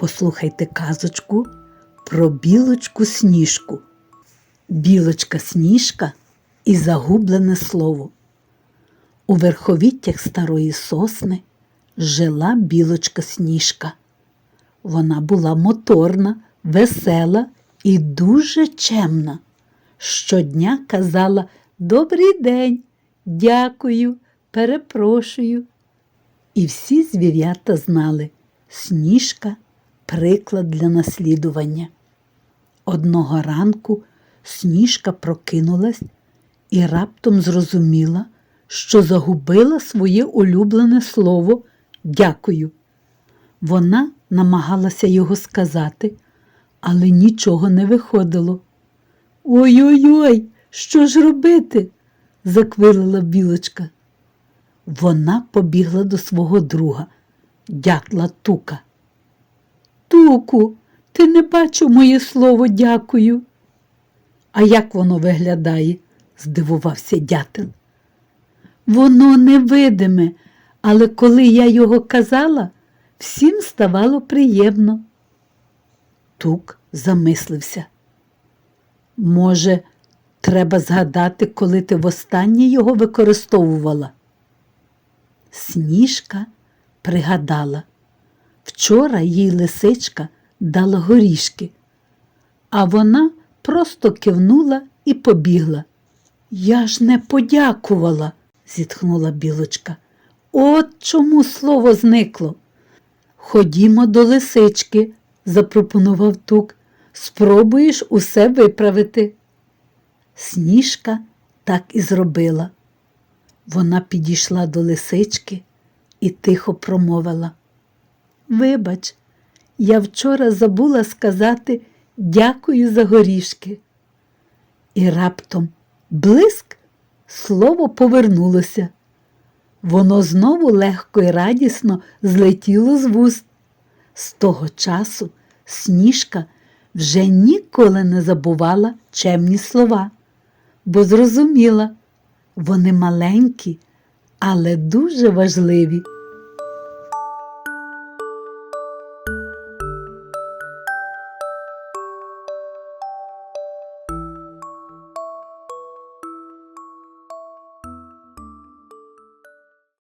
Послухайте казочку про білочку сніжку. Білочка сніжка і загублене слово. У верховіттях старої сосни жила білочка сніжка. Вона була моторна, весела і дуже чемна. Щодня казала Добрий день, дякую, перепрошую. І всі звірята знали, сніжка приклад для наслідування. Одного ранку сніжка прокинулась і раптом зрозуміла, що загубила своє улюблене слово дякую. Вона намагалася його сказати, але нічого не виходило. Ой-ой-ой, що ж робити? заквилила білочка. Вона побігла до свого друга, дятла тука. Туку, ти не бачив моє слово дякую. А як воно виглядає? здивувався дятел. Воно невидиме, але коли я його казала, всім ставало приємно. Тук замислився. Може, треба згадати, коли ти востаннє його використовувала? Сніжка пригадала. Вчора їй лисичка дала горішки, а вона просто кивнула і побігла. Я ж не подякувала, зітхнула білочка. От чому слово зникло. Ходімо до лисички, запропонував тук. Спробуєш усе виправити. Сніжка так і зробила. Вона підійшла до лисички і тихо промовила. Вибач, я вчора забула сказати дякую за горішки. І раптом блиск слово повернулося. Воно знову легко і радісно злетіло з вуст. З того часу сніжка вже ніколи не забувала чемні слова, бо зрозуміла, вони маленькі, але дуже важливі.